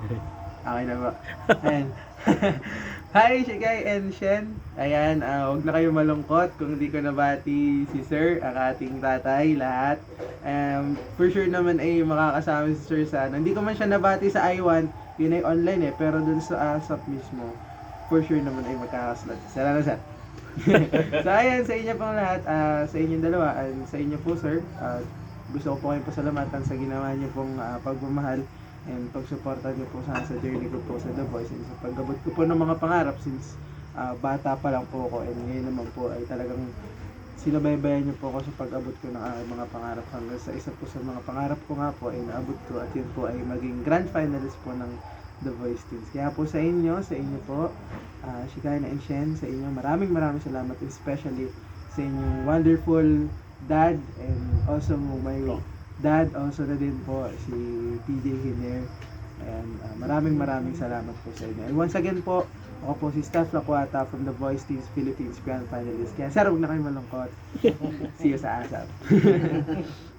Okay na ba? Ayan. Hi, Shigay and Shen. Ayan, ah, huwag na kayo malungkot kung hindi ko nabati si Sir, ang ating tatay, lahat. Um, for sure naman ay makakasama si Sir sa ano. Hindi ko man siya nabati sa I1, yun ay online eh, pero dun sa ASAP mismo, for sure naman ay magkakaslot. Salamat sir. so ayan, sa inyo pong lahat, ah, sa inyong dalawa, and sa inyo po sir, at gusto ko po kayong pasalamatan sa ginawa niyo pong ah, pagmamahal and pagsuporta niyo po sa, sa journey ko po sa The Voice and sa paggabot ko po ng mga pangarap since ah, bata pa lang po ako and ngayon naman po ay talagang sinubaybayan niyo po ako sa pag-abot ko ng aking mga pangarap hanggang sa isa po sa mga pangarap ko nga po ay naabot ko at yun po ay maging grand finalist po ng The Voice Teams. Kaya po sa inyo, sa inyo po, uh, Shikana and Shen, sa inyo, maraming maraming salamat especially sa inyong wonderful dad and also my dad also na din po si TJ uh, maraming maraming salamat po sa inyo. And once again po ako po si Steph Lacuata from the Voice Teams Philippines Grand Finalist. Kaya sir huwag na kayo malungkot. See you sa ASAP